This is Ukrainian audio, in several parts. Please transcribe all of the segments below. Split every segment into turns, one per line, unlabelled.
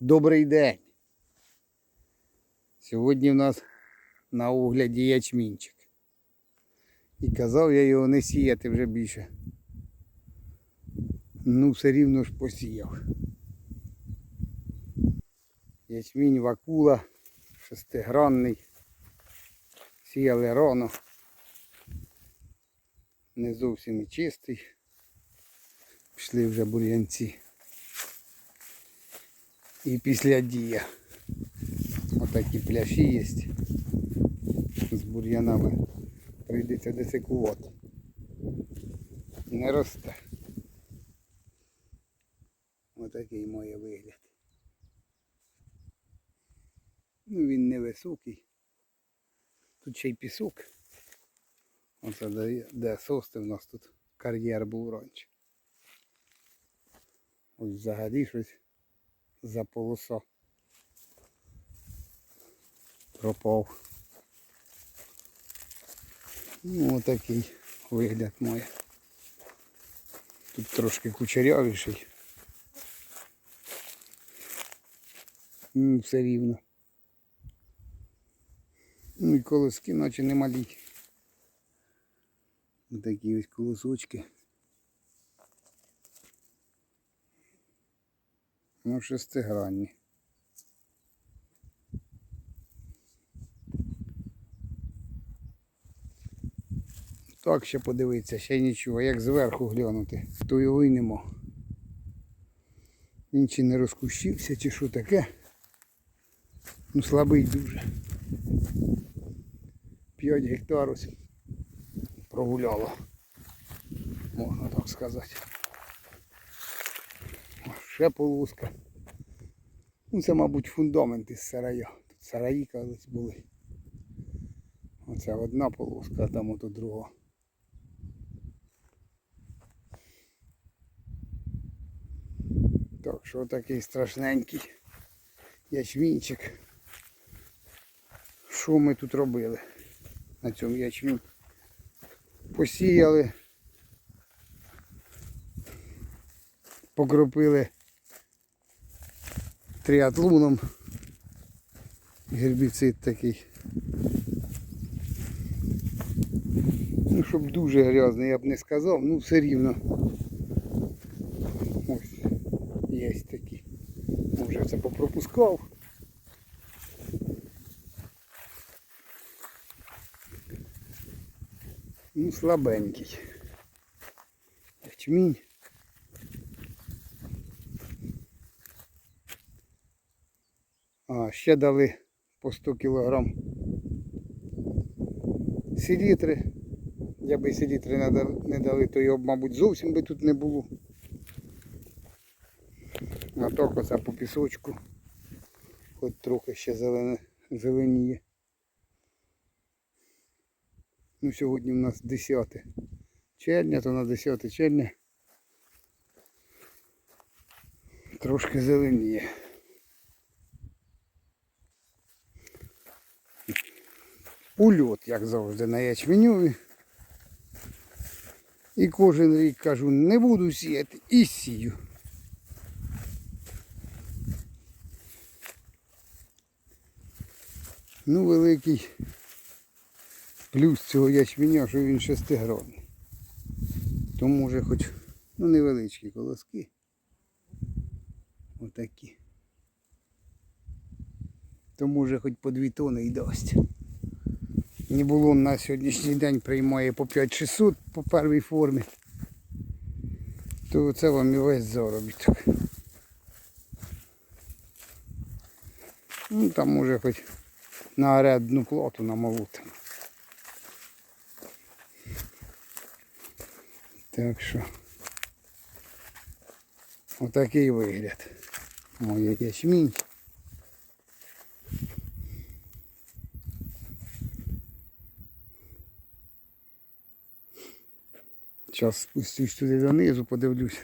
Добрий день. Сьогодні в нас на огляді ячмінчик. І казав я його не сіяти вже більше. Ну, все рівно ж посіяв. Ячмінь вакула, шестигранний. Сіяли рано. Не зовсім і чистий. Пішли вже бур'янці. І після дія. Отакі пляші є. З бур'янами. Прийдеться десикувати. Не росте. Отакий має вигляд. Ну він невисокий. Тут ще й пісок. Оце де, де сости в нас тут кар'єр був раніше. Ось взагалі щось за полоса. Пропав. Ну, отакий вигляд має. Тут трошки кучерявіший. Ну, все рівно. Ну і колоски наче не малі. Такі ось колосочки. Ну, шестигранні. Так ще подивитися, ще нічого. Як зверху глянути, то його й нема. Він чи не розкущився, чи що таке. Ну слабий дуже. 5 гектар ось прогуляло. Можна так сказати. Ще полоска. Ну це, мабуть, фундамент із сарая. Тут сараї колись були. Оце одна полоска, а там ото друга. Так що такий страшненький ячмінчик. Що ми тут робили на цьому ячмінь? Посіяли, покропили тріатлоном. Гербіцид такий. Ну, щоб дуже грязний, я б не сказав, ну все рівно. Ось, є такі. Може це попропускав. Ну, слабенький. Ячмінь. А, ще дали по 100 кілограм селітри. Я би селітри не дали, то його, б, мабуть, зовсім би тут не було. А так оце по пісочку. Хоч трохи ще зеленіє. Ну, сьогодні в нас 10 червня, то на 10 червня трошки зеленіє. Ульот, як завжди, на ячменю. І кожен рік кажу, не буду сіяти і сію. Ну, великий плюс цього ячменя, що він шестигранний. То може хоч, ну невеличкі колоски. Отакі. То може хоч по дві тони й дасть. Нібулон на сьогоднішній день приймає по 5600 по першій формі. То це вам і весь заробіток. Ну там може хоч на арендну плату намолотимо. Так що отакий вигляд. Моє ячмінь. Зараз спустюсь сюди донизу, подивлюсь.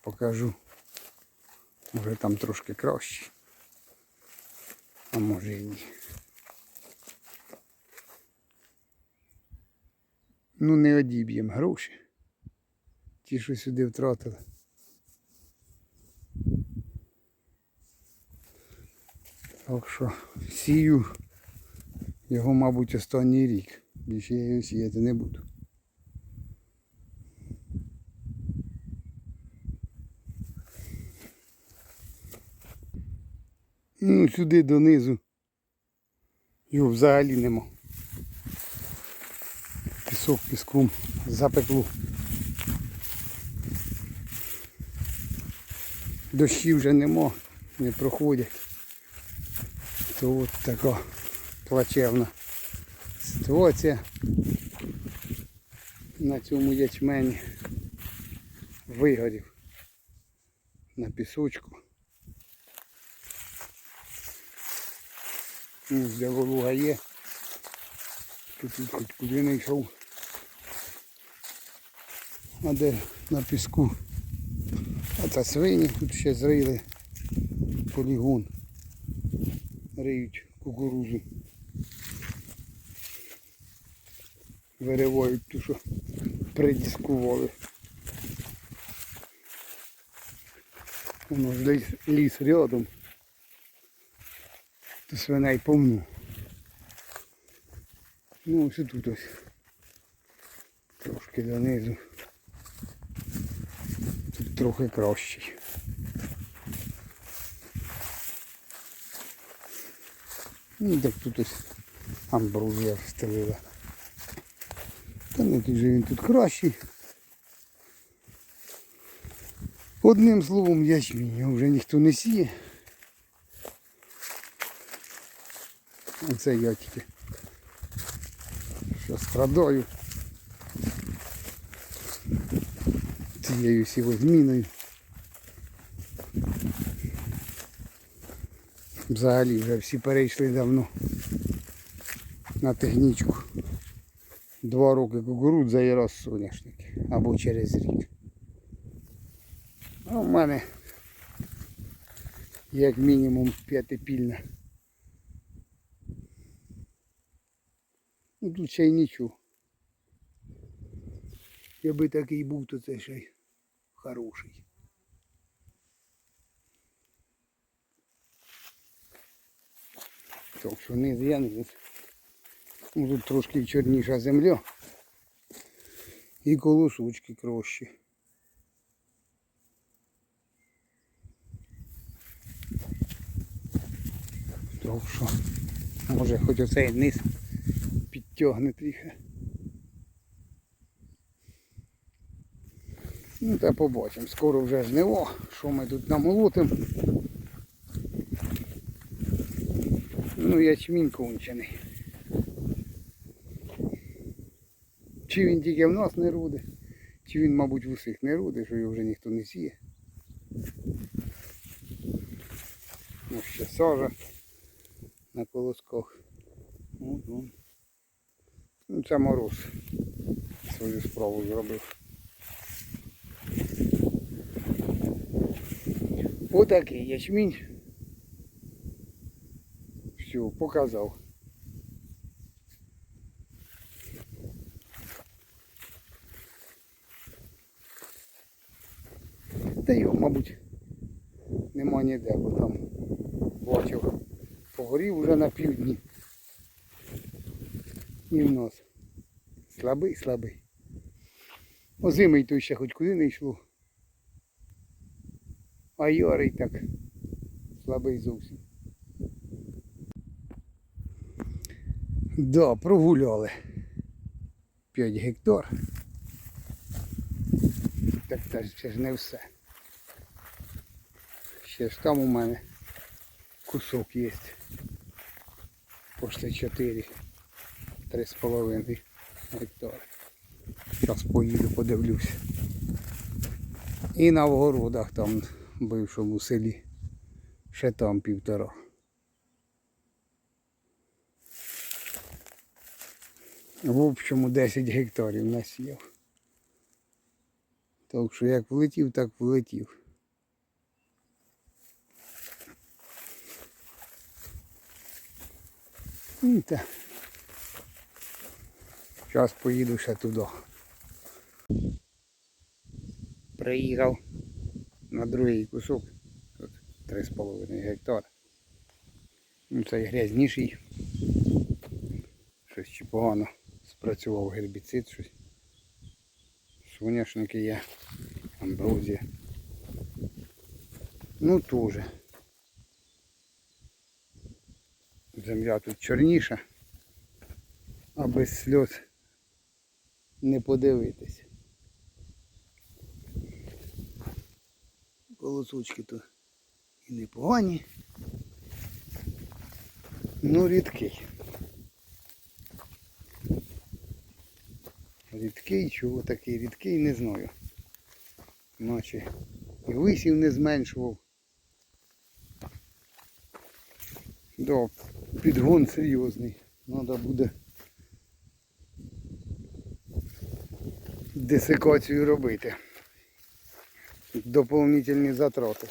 Покажу. Може там трошки краще. А може і ні. Ну не одіб'ємо гроші. Ті, що сюди втратили. Так що сію його, мабуть, останній рік. Більше я його сіяти не буду. Ну, сюди донизу. Його взагалі нема. Пісок піском запекло. Дощів вже нема, не проходять. То от така плачевна ситуація на цьому ячмені вигорів на пісочку. Де волуга є. Тут хоч куди не йшов. А де на піску. А це свині тут ще зрили полігон. Риють кукурузу. Виривають ту, що придіскували. Воно ж ліс, ліс рядом. То свиней повну. Ну ось тут ось. Трошки донизу. Тут трохи кращий. Ну так тут ось амбрузія встелила. Та не він тут кращий. Одним словом ячмінь його вже ніхто не сіє. Оце я тільки. Що страдаю цією сівозміною. Взагалі вже всі перейшли давно на технічку. Два роки кукурудза і раз соняшники. Або через рік. А в мене як мінімум п'ятипільна. Ну тут ще й нічого. Якби такий був, то це ще й хороший. Так що низ. Ну, тут трошки чорніша земля. І колосочки кращі. Так що, може хоч оцей низ підтягне трохи. Ну та побачимо. Скоро вже жниво, що ми тут намолотимо. Ну ячмінь кончений. Чи він тільки в нас не руде, чи він, мабуть, в усіх не руде, що його вже ніхто не сіє. Ну ще сажа на колосках. Ну це мороз свою справу зробив. Отакий ячмінь. Все, показав. Та його, мабуть, нема ніде, бо там бачив. Погорів уже на півдні. І в нас. Слабий, слабий. Озимий той ще хоч куди не йшло. А Ярий так слабий зовсім. Да, прогуляли 5 гектар. Так це ж не все. Ще там у мене кусок є. Пошли 4, 3,5 гектари. Зараз поїду, подивлюся. І на вгородах там в бившому селі. Ще там півтора. В общому 10 гектарів насіяв. Так що як влетів, так влетів. І. Зараз поїду ще туди. Приїхав на другий кусок. Тут 3,5 гектара. Ну, цей грязніший. Щось чи погано спрацював гербіцид, щось. Соняшники є, амброзія. Ну теж. Земля тут чорніша, а без сльоз не подивитись. Колосочки тут і непогані. Ну, рідкий. Рідкий, чого такий рідкий, не знаю. Наче і висів не зменшував. Да, підгон серйозний. Треба буде десикацію робити. Доповнительні затрати.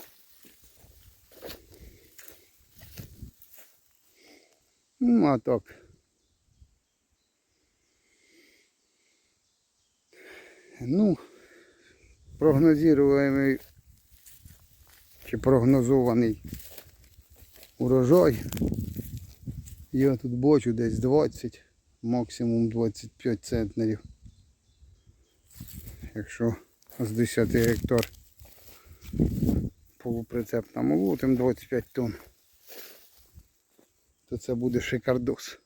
Ну, а так. Ну, прогнозуємий чи прогнозований урожай. Я тут бачу десь 20, максимум 25 центнерів. Якщо з 10 гектар полуприцеп намолотим 25 тонн, то це буде шикардос.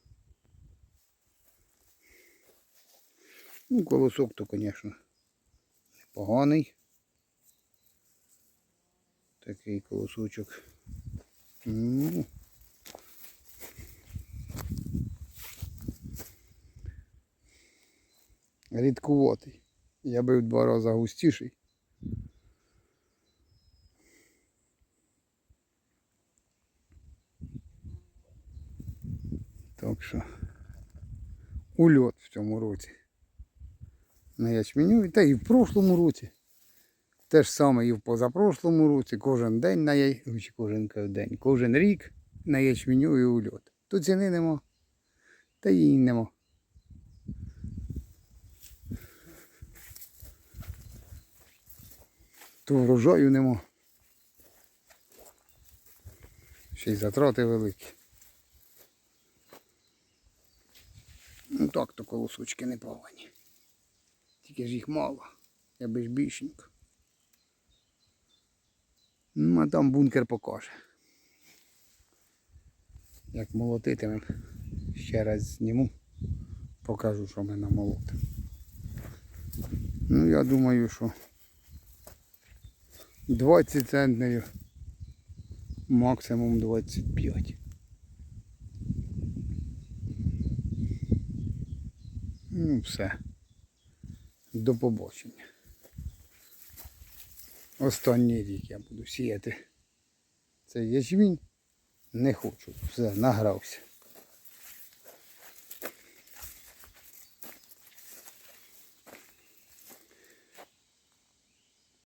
Ну, колосок то, звісно, непоганий. Такий колосочок. Ну, рідкуватий. Я бив два рази густіший. Так що ульот в цьому році. На ячменю, та і в прошлому році. Те ж саме і в позапрошлому році, кожен день на яй... Кожен день, кожен рік на ячменю і ульот. Тут ціни нема, та її нема. То врожаю нема. Ще й затрати великі. Ну так то колосочки не погані. Тільки ж їх мало. Я би ж більшенько. Ну, а там бункер покаже. Як молотитимем, ще раз зніму, покажу, що ми намолотимо. Ну, я думаю, що 20 центнерів, максимум 25. Ну, все. До побачення. Останній рік я буду сіяти цей ячмінь. Не хочу. Все, награвся.